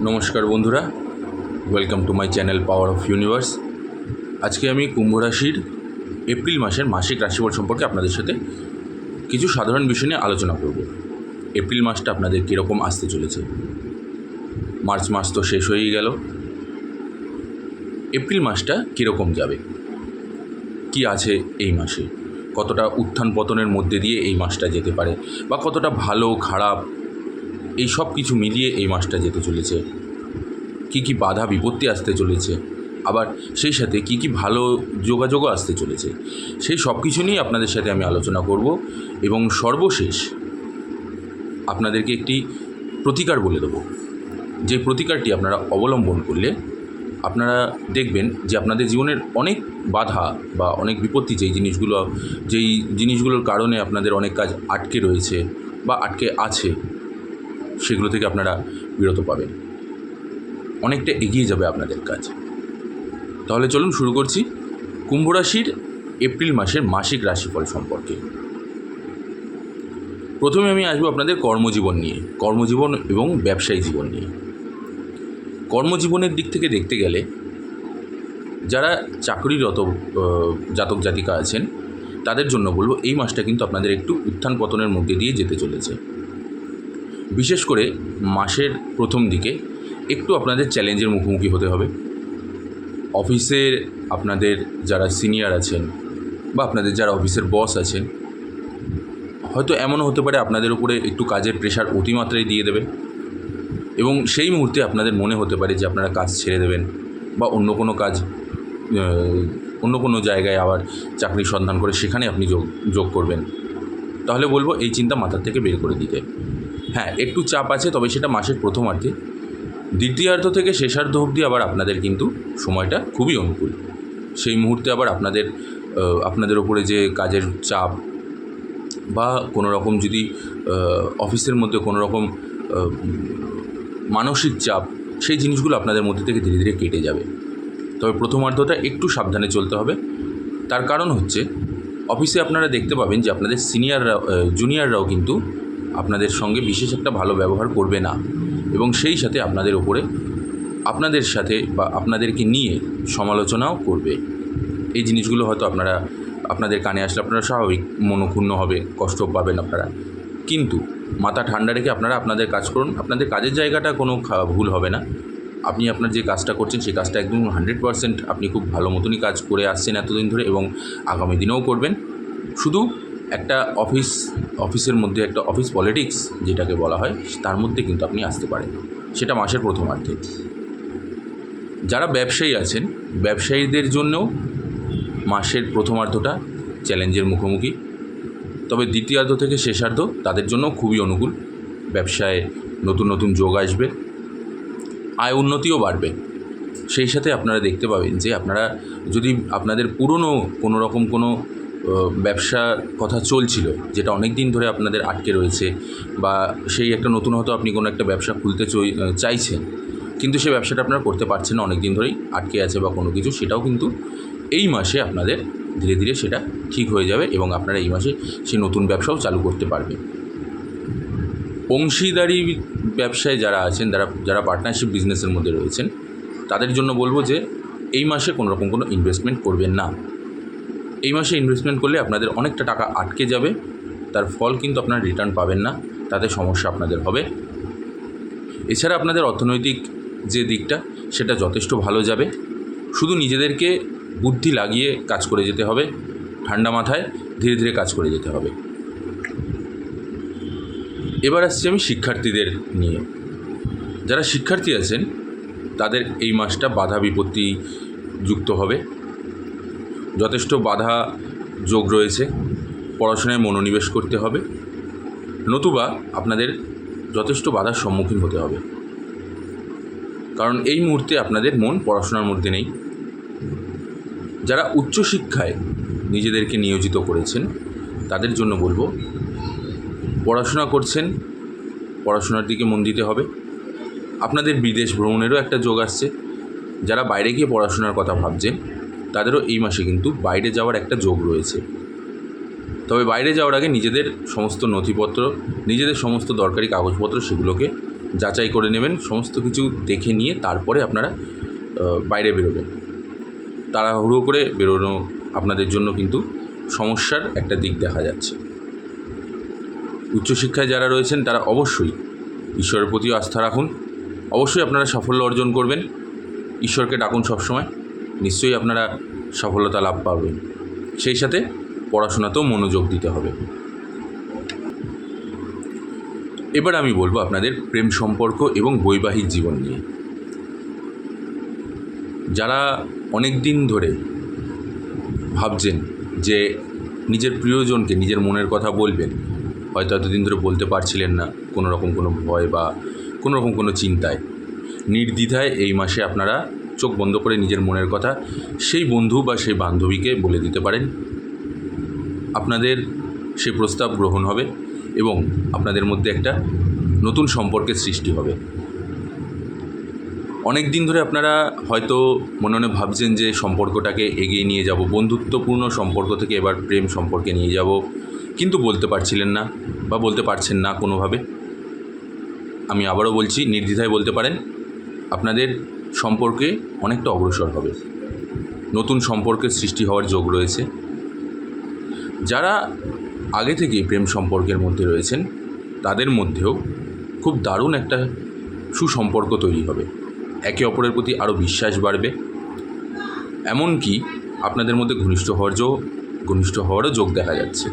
নমস্কার বন্ধুরা welcome to my channel power of universe আজকে আমি কুম্ভ রাশির এপ্রিল মাসের মাসিক রাশিফল সম্পর্কে আপনাদের সাথে কিছু সাধারণ বিষয় নিয়ে আলোচনা করব। এপ্রিল মাসটা আপনাদের কীরকম আসতে চলেছে? মার্চ মাস তো শেষ হয়েই গেল। এপ্রিল মাসটা কীরকম যাবে? কি আছে এই মাসে? কতটা উত্থান পতনের মধ্যে দিয়ে এই মাসটা যেতে পারে? বা কতটা ভালো খারাপ এই সব কিছু মিলিয়ে এই মাসটা যেতে চলেছে। কি কি বাধা বিপত্তি আসতে চলেছে, আবার সেই সাথে কি কি ভালো যোগাযোগও আসতে চলেছে, সেই সব কিছু নিয়ে আপনাদের সাথে আমি আলোচনা করব এবং সর্বশেষ আপনাদেরকে একটি প্রতিকার বলে দেবো। যে প্রতিকারটি আপনারা অবলম্বন করলে আপনারা দেখবেন যে আপনাদের জীবনের অনেক বাধা বা অনেক বিপত্তি যেই জিনিসগুলো, যেই জিনিসগুলোর কারণে আপনাদের অনেক কাজ আটকে রয়েছে বা আটকে আছে সেগুলো থেকে আপনারা বিরত পাবেন। অনেকটা এগিয়ে যাবে আপনাদের কাজ। তাহলে চলুন শুরু করছি কুম্ভ রাশির এপ্রিল মাসের মাসিক রাশিফল সম্পর্কে। প্রথমে আমি আসব আপনাদের কর্মজীবন নিয়ে, কর্মজীবন এবং ব্যবসায়ী জীবন নিয়ে। কর্মজীবনের দিক থেকে দেখতে গেলে যারা চাকরিরত জাতক জাতিকা আছেন, তাদের জন্য বলব এই মাসটা কিন্তু আপনাদের একটু উত্থান পতনের মধ্যে দিয়ে যেতে চলেছে। বিশেষ করে মাসের প্রথম দিকে একটু আপনাদের চ্যালেঞ্জের মুখোমুখি হতে হবে। অফিসের আপনাদের যারা সিনিয়র আছেন বা আপনাদের যারা অফিসের বস আছেন, হয়তো এমনও হতে পারে আপনাদের উপরে একটু কাজের প্রেশার অতিমাত্রায় দিয়ে দেবে এবং সেই মুহূর্তে আপনাদের মনে হতে পারে যে আপনারা কাজ ছেড়ে দেবেন বা অন্য কোনো কাজ অন্য কোনো জায়গায় আবার চাকরির সন্ধান করে সেখানে আপনি যোগ যোগ করবেন। তাহলে বলব এই চিন্তা মাথার থেকে বের করে দিতে। হ্যাঁ একটু চাপ আছে, তবে সেটা মাসের প্রথমার্ধে দ্বিতীয়ার্ধ থেকে শেষার্ধ অবধি আবার আপনাদের কিন্তু সময়টা খুবই অনুকূল। সেই মুহূর্তে আবার আপনাদের আপনাদের ওপরে যে কাজের চাপ বা কোনো রকম যদি অফিসের মধ্যে কোনো রকম মানসিক চাপ, সেই জিনিসগুলো আপনাদের মধ্যে থেকে ধীরে ধীরে কেটে যাবে। তবে প্রথমার্ধটা একটু সাবধানে চলতে হবে। তার কারণ হচ্ছে, অফিসে আপনারা দেখতে পাবেন যে আপনাদের সিনিয়ররা জুনিয়ররাও কিন্তু আপনাদের সঙ্গে বিশেষ একটা ভালো ব্যবহার করবে না এবং সেই সাথে আপনাদের ওপরে আপনাদের সাথে বা আপনাদেরকে নিয়ে সমালোচনাও করবে। এই জিনিসগুলো হয়তো আপনারা, আপনাদের কানে আসলে আপনারা স্বাভাবিক মনক্ষুণ্ণ হবে, কষ্ট পাবেন আপনারা। কিন্তু মাথা ঠান্ডা রেখে আপনারা আপনাদের কাজ করুন, আপনাদের কাজের জায়গাটা কোনো ভুল হবে না। আপনি আপনার যে কাজটা করছেন সেই কাজটা একদম হান্ড্রেড পারসেন্ট আপনি খুব ভালো মতনই কাজ করে আসছেন এতদিন ধরে এবং আগামী দিনেও করবেন। শুধু একটা অফিস, অফিসের মধ্যে একটা অফিস পলিটিক্স যেটাকে বলা হয়, তার মধ্যে কিন্তু আপনি আসতে পারেন। সেটা মাসের প্রথমার্ধে। যারা ব্যবসায়ী আছেন, ব্যবসায়ীদের জন্যও মাসের প্রথমার্ধটা চ্যালেঞ্জের মুখোমুখি। তবে দ্বিতীয়ার্ধ থেকে শেষার্ধ তাদের জন্য খুবই অনুকূল। ব্যবসায় নতুন নতুন যোগ আসবে। আয় উন্নতিও বাড়বে। সেই সাথে আপনারা দেখতে পাবেন যে আপনারা যদি আপনাদের পুরনো কোনো রকম কোনো আহ, ব্যবসার কথা চলছিল যেটা অনেক দিন ধরে আপনাদের আটকে রয়েছে বা সেই একটা নতুন হয়তো আপনি কোনো একটা ব্যবসা খুলতে চই- চাইছেন কিন্তু সেই ব্যবসাটা আপনারা করতে পারছেন না অনেক দিন ধরেই আটকে আছে বা কোনো কিছু সেটাও কিন্তু এই মাসে আপনাদের ধীরে ধীরে সেটা ঠিক হয়ে যাবে এবং আপনারা এই মাসে সেই নতুন ব্যবসাও চালু করতে পারবেন। অংশীদারি ব্যবসায় যারা আছেন যারা যারা পার্টনারশিপ বিজনেসের মধ্যে রয়েছেন তাদের জন্য বলব যে এই মাসে কোনো রকম কোনো ইনভেস্টমেন্ট করবেন না। এই মাসে ইনভেস্টমেন্ট করলে আপনাদের অনেকটা টাকা আটকে যাবে। তার ফল কিন্তু আপনারা রিটার্ন পাবেন না, তাতে সমস্যা আপনাদের হবে। এছাড়া আপনাদের অর্থনৈতিক যে দিকটা, সেটা যথেষ্ট ভালো যাবে। শুধু নিজেদেরকে বুদ্ধি লাগিয়ে কাজ করে যেতে হবে, ঠান্ডা মাথায় ধীরে ধীরে কাজ করে যেতে হবে। এবার আসছি আমি শিক্ষার্থীদের নিয়ে। যারা শিক্ষার্থী আছেন, তাদের এই মাসটা বাধা বিপত্তি যুক্ত হবে। যথেষ্ট বাধা যোগ রয়েছে। পড়াশোনায় মনোনিবেশ করতে হবে। নতুবা আপনাদের যথেষ্ট বাধার সম্মুখীন হতে হবে। কারণ এই মুহূর্তে আপনাদের মন পড়াশোনার মধ্যে নেই। যারা উচ্চশিক্ষায় নিজেদেরকে নিয়োজিত করেছেন, তাদের জন্য বলব, পড়াশোনা করছেন, পড়াশোনার দিকে মন দিতে হবে। আপনাদের বিদেশ ভ্রমণেরও একটা যোগ আসছে। যারা বাইরে গিয়ে পড়াশোনার কথা ভাবছেন তাদেরও এই মাসে কিন্তু বাইরে যাওয়ার একটা যোগ রয়েছে। তবে বাইরে যাওয়ার আগে নিজেদের সমস্ত নথিপত্র, নিজেদের সমস্ত দরকারি কাগজপত্র সেগুলোকে যাচাই করে নেবেন, সমস্ত কিছু দেখে নিয়ে তারপরে আপনারা বাইরে বেরোবেন। তাড়াহুড়ো করে বেরোনো আপনাদের জন্য কিন্তু সমস্যার একটা দিক দেখা যাচ্ছে। উচ্চশিক্ষায় যারা রয়েছেন তারা অবশ্যই ঈশ্বরের প্রতিও আস্থা রাখুন। অবশ্যই আপনারা সাফল্য অর্জন করবেন। ঈশ্বরকে ডাকুন সবসময়। নিশ্চয়ই আপনারা সফলতা লাভ পাবেন। সেই সাথে পড়াশোনাতেও মনোযোগ দিতে হবে। এবার আমি বলব আপনাদের প্রেম সম্পর্ক এবং বৈবাহিক জীবন নিয়ে। যারা অনেক দিন ধরে ভাবছেন যে নিজের প্রিয়জনকে নিজের মনের কথা বলবেন, হয়তো এতদিন ধরে বলতে পারছিলেন না কোনো রকম কোনো ভয় বা কোনো রকম কোনো চিন্তায়। নির্দ্বিধায় এই মাসে আপনারা চোখ বন্ধ করে নিজের মনের কথা সেই বন্ধু বা সেই বান্ধবীকে বলে দিতে পারেন। আপনাদের সে প্রস্তাব গ্রহণ হবে এবং আপনাদের মধ্যে একটা নতুন সম্পর্কের সৃষ্টি হবে। অনেক দিন ধরে আপনারা হয়তো মনে মনে ভাবছেন যে সম্পর্কটাকে এগিয়ে নিয়ে যাব, বন্ধুত্বপূর্ণ সম্পর্ক থেকে এবার প্রেম সম্পর্কে নিয়ে যাব, কিন্তু বলতে পারছিলেন না বা বলতে পারছেন না কোনোভাবে। আমি আবারও বলছি, নির্দ্বিধায় বলতে পারেন, আপনাদের সম্পর্কে অনেকটা অগ্রসর হবে। নতুন সম্পর্কের সৃষ্টি হওয়ার যোগ রয়েছে। যারা আগে থেকেই প্রেম সম্পর্কের মধ্যে রয়েছেন, তাদের মধ্যেও খুব দারুণ একটা সুসম্পর্ক তৈরি হবে। একে অপরের প্রতি আরও বিশ্বাস বাড়বে। এমনকি আপনাদের মধ্যে ঘনিষ্ঠ হওয়ার যোগ, ঘনিষ্ঠ হওয়ারও যোগ দেখা যাচ্ছে।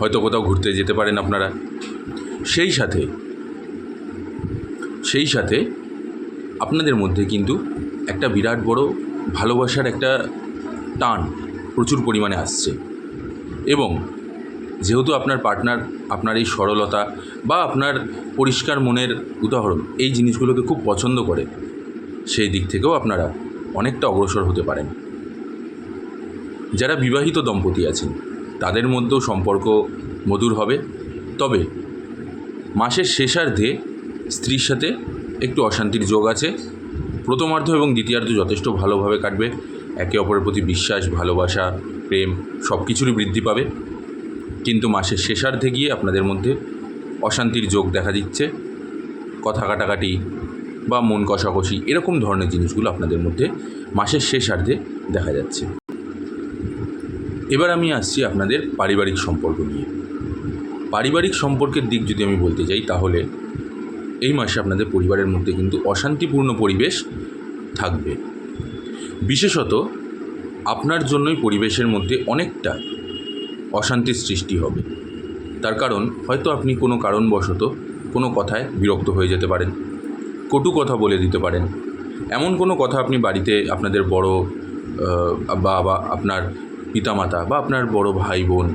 হয়তো কোথাও ঘুরতে যেতে পারেন আপনারা। সেই সাথে সেই সাথে আপনাদের মধ্যে কিন্তু একটা বিরাট বড় ভালোবাসার একটা টান প্রচুর পরিমাণে আসছে। এবং যেহেতু আপনার পার্টনার, আপনার এই সরলতা বা আপনার পরিষ্কার মনের উদাহরণ এই জিনিসগুলোকে খুব পছন্দ করে, সেই দিক থেকেও আপনারা অনেকটা অগ্রসর হতে পারেন। যারা বিবাহিত দম্পতি আছেন, তাদের মধ্যেও সম্পর্ক মধুর হবে। তবে মাসের শেষার্ধে স্ত্রীর সাথে একটু অশান্তির যোগ আছে। প্রথমার্ধ এবং দ্বিতীয়ার্ধ যথেষ্ট ভালোভাবে কাটবে। একে অপরের প্রতি বিশ্বাস, ভালোবাসা, প্রেম সব কিছুরই বৃদ্ধি পাবে। কিন্তু মাসের শেষার্ধে গিয়ে আপনাদের মধ্যে অশান্তির যোগ দেখা দিচ্ছে। কথা কাটাকাটি বা মন কষাকষি এরকম ধরনের জিনিসগুলো আপনাদের মধ্যে মাসের শেষার্ধে দেখা যাচ্ছে। এবার আমি আসছি আপনাদের পারিবারিক সম্পর্ক নিয়ে। পারিবারিক সম্পর্কের দিক যদি আমি বলতে যাই তাহলে এই মাসে আপনাদের পরিবারের মধ্যে কিন্তু অশান্তিপূর্ণ পরিবেশ থাকবে। বিশেষত আপনার জন্যই পরিবেশের মধ্যে অনেকটা অশান্তির সৃষ্টি হবে। তার কারণ, হয়তো আপনি কোনো কারণবশত কোনো কথায় বিরক্ত হয়ে যেতে পারেন, কটু কথা বলে দিতে পারেন। এমন কোনো কথা আপনি বাড়িতে আপনাদের বড় বা, আপনার পিতামাতা বা আপনার বড় ভাই, বোন,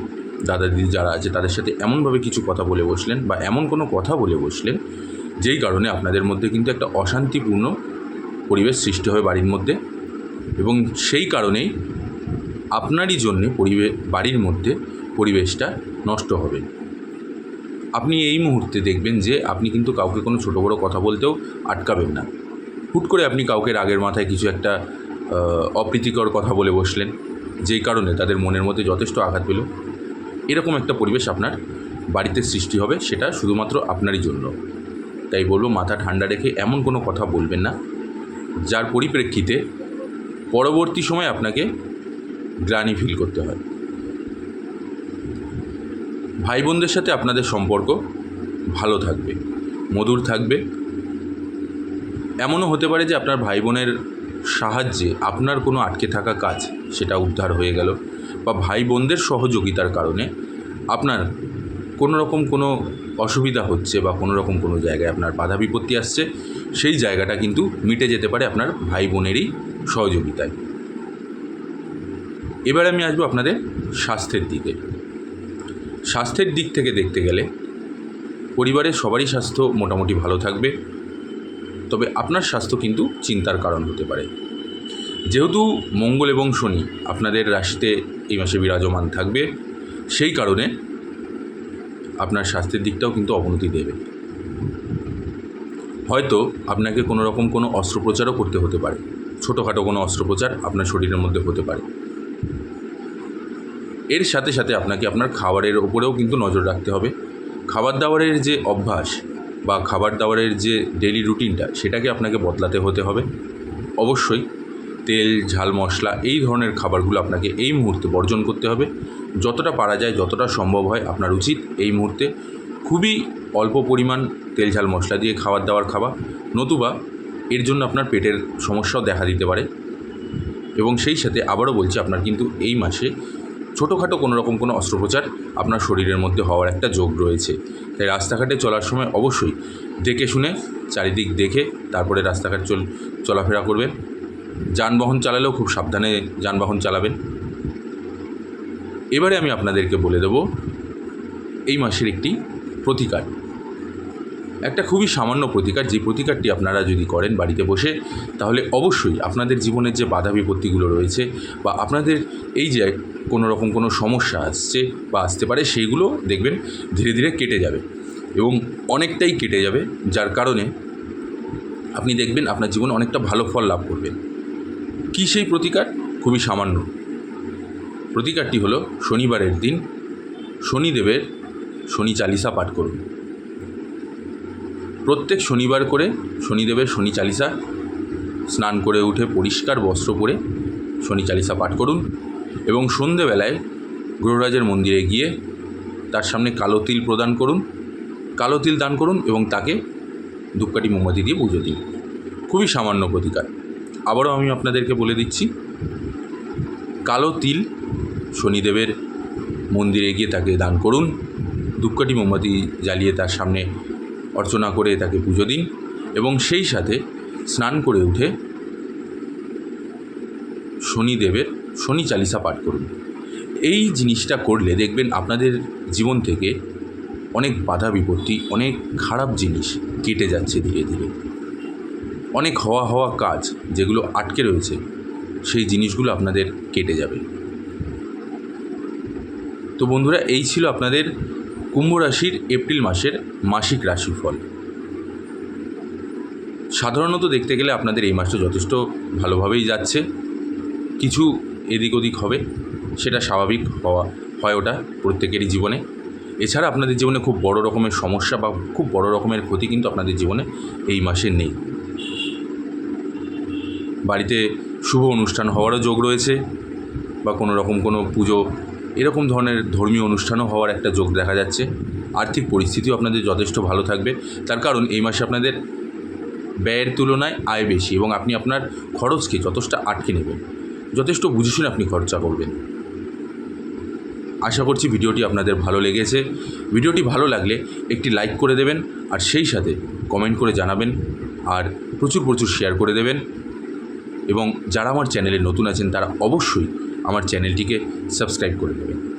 দাদা, দিদি যারা আছে, তাদের সাথে এমনভাবে কিছু কথা বলে বসলেন বা এমন কোনো কথা বলে বসলেন যেই কারণে আপনাদের মধ্যে কিন্তু একটা অশান্তিপূর্ণ পরিবেশ সৃষ্টি হয় বাড়ির মধ্যে এবং সেই কারণেই আপনারই জন্যে পরিবে, বাড়ির মধ্যে পরিবেশটা নষ্ট হবে। আপনি এই মুহূর্তে দেখবেন যে আপনি কিন্তু কাউকে কোনো ছোটো বড়ো কথা বলতেও আটকাবেন না। হুট করে আপনি কাউকে রাগের মাথায় কিছু একটা অপ্রীতিকর কথা বলে বসলেন, যেই কারণে তাদের মনের মধ্যে যথেষ্ট আঘাত পেল। এরকম একটা পরিবেশ আপনার বাড়িতে সৃষ্টি হবে সেটা শুধুমাত্র আপনারই জন্য। তাই বলব মাথা ঠান্ডা রেখে এমন কোনো কথা বলবেন না। যার পরিপ্রেক্ষিতে পরবর্তী সময় আপনাকে গ্লানি ফিল করতে হয়। ভাই বোনদের সাথে আপনাদের সম্পর্ক ভালো থাকবে, মধুর থাকবে। এমনও হতে পারে যে আপনার ভাই বোনের সাহায্যে আপনার কোনো আটকে থাকা কাজ সেটা উদ্ধার হয়ে গেল বা ভাই বোনদের সহযোগিতার কারণে আপনার কোনো রকম কোনো অসুবিধা হচ্ছে বা কোনো রকম কোনো জায়গায় আপনার বাধা বিপত্তি আসছে, সেই জায়গাটা কিন্তু মিটে যেতে পারে আপনার ভাই বোনেরই সহযোগিতায়। এবার আমি আসব আপনাদের স্বাস্থ্যের দিকে। স্বাস্থ্যের দিক থেকে দেখতে গেলে পরিবারের সবারই স্বাস্থ্য মোটামুটি ভালো থাকবে, তবে আপনার স্বাস্থ্য কিন্তু চিন্তার কারণ হতে পারে। যেহেতু মঙ্গল এবং শনি আপনাদের রাশিতে এই মাসে বিরাজমান থাকবে, সেই কারণে আপনার স্বাস্থ্যের দিকটাও কিন্তু অবনতি দেবে। হয়তো আপনাকে কোনো রকম কোনো অস্ত্রোপচারও করতে হতে পারে। ছোটোখাটো কোনো অস্ত্রোপচার আপনার শরীরের মধ্যে হতে পারে। এর সাথে সাথে আপনাকে আপনার খাবারের ওপরেও কিন্তু নজর রাখতে হবে। খাবার দাবারের যে অভ্যাস বা খাবার দাবারের যে ডেলি রুটিনটা, সেটাকে আপনাকে বদলাতে হতে হবে। অবশ্যই তেল, ঝাল, মশলা এই ধরনের খাবারগুলো আপনাকে এই মুহূর্তে বর্জন করতে হবে। যতটা পারা যায়, যতটা সম্ভব হয় আপনার উচিত এই মুহূর্তে খুবই অল্প পরিমাণ তেল ঝাল মশলা দিয়ে খাবার দাবার খাওয়া, নতুবা এর জন্য আপনার পেটের সমস্যাও দেখা দিতে পারে। এবং সেই সাথে আবারও বলছি, আপনার কিন্তু এই মাসে ছোটোখাটো কোনো রকম কোনো অস্ত্রোপচার আপনার শরীরের মধ্যে হওয়ার একটা যোগ রয়েছে। তাই রাস্তাঘাটে চলার সময় অবশ্যই দেখে শুনে, চারিদিক দেখে, তারপরে রাস্তাঘাট চল, চলাফেরা করবেন। যানবাহন চালালেও খুব সাবধানে যানবাহন চালাবেন। এবারে আমি আপনাদেরকে বলে দেব, এই মাসের একটি প্রতিকার। একটা খুবই সামান্য প্রতিকার, যে প্রতিকারটি আপনারা যদি করেন বাড়িতে বসে, তাহলে অবশ্যই আপনাদের জীবনের যে বাধা বিপত্তিগুলো রয়েছে বা আপনাদের এই যে কোনো রকম কোনো সমস্যা আসছে বা আসতে পারে, সেইগুলো দেখবেন ধীরে ধীরে কেটে যাবে এবং অনেকটাই কেটে যাবে, যার কারণে আপনি দেখবেন আপনার জীবনে অনেকটা ভালো ফল লাভ করবেন। কী সেই প্রতিকার? খুবই সামান্য। প্রতিকারটি হলো শনিবারের দিন শনিদেবের শনি চালিসা পাঠ করুন। প্রত্যেক শনিবার করে শনিদেবের শনি চালিসা স্নান করে উঠে পরিষ্কার বস্ত্র পরে শনি চালিসা পাঠ করুন এবং সন্ধেবেলায় গ্রহরাজের মন্দিরে গিয়ে তার সামনে কালো তিল প্রদান করুন। কালো তিল দান করুন এবং তাকে ধূপকাঠি মোমবাতি দিয়ে পুজো দিন। খুবই সামান্য প্রতিকার। আবারও আমি আপনাদেরকে বলে দিচ্ছি কালো তিল শনিদেবের মন্দিরে গিয়ে তাকে দান করুন। ধূপকাঠি মোমবাতি জ্বালিয়ে তার সামনে অর্চনা করে তাকে পুজো দিন এবং সেই সাথে স্নান করে উঠে শনিদেবের শনি চালিসা পাঠ করুন। এই জিনিসটা করলে দেখবেন আপনাদের জীবন থেকে অনেক বাধা বিপত্তি, অনেক খারাপ জিনিস কেটে যাচ্ছে ধীরে ধীরে। অনেক হওয়া হওয়া কাজ যেগুলো আটকে রয়েছে সেই জিনিসগুলো আপনাদের কেটে যাবে। তো বন্ধুরা, এই ছিল আপনাদের কুম্ভ রাশির এপ্রিল মাসের মাসিক রাশিফল। সাধারণত দেখতে গেলে আপনাদের এই মাসটা যথেষ্ট ভালোভাবেই যাচ্ছে। কিছু এদিক ওদিক হবে, সেটা স্বাভাবিক হওয়া, হয় ওটা প্রত্যেকেরই জীবনে। এছাড়া আপনাদের জীবনে খুব বড় রকমের সমস্যা বা খুব বড় রকমের ক্ষতি কিন্তু আপনাদের জীবনে এই মাসে নেই। বাড়িতে শুভ অনুষ্ঠান হওয়ারও যোগ রয়েছে বা কোনো রকম কোনো পুজো, এরকম ধরনের ধর্মীয় অনুষ্ঠানও হওয়ার একটা যোগ দেখা যাচ্ছে। আর্থিক পরিস্থিতিও আপনাদের যথেষ্ট ভালো থাকবে। তার কারণ এই মাসে আপনাদের ব্যয়ের তুলনায় আয় বেশি এবং আপনি আপনার খরচকে যথেষ্ট আটকে নেবেন। যথেষ্ট বুঝে শুনে আপনি খরচা করবেন। আশা করছি ভিডিওটি আপনাদের ভালো লেগেছে। ভিডিওটি ভালো লাগলে একটি লাইক করে দেবেন আর সেই সাথে কমেন্ট করে জানাবেন আর প্রচুর প্রচুর শেয়ার করে দেবেন। এবং যারা আমার চ্যানেলে নতুন আছেন তারা অবশ্যই আমার চ্যানেলটিকে সাবস্ক্রাইব করে দেবেন।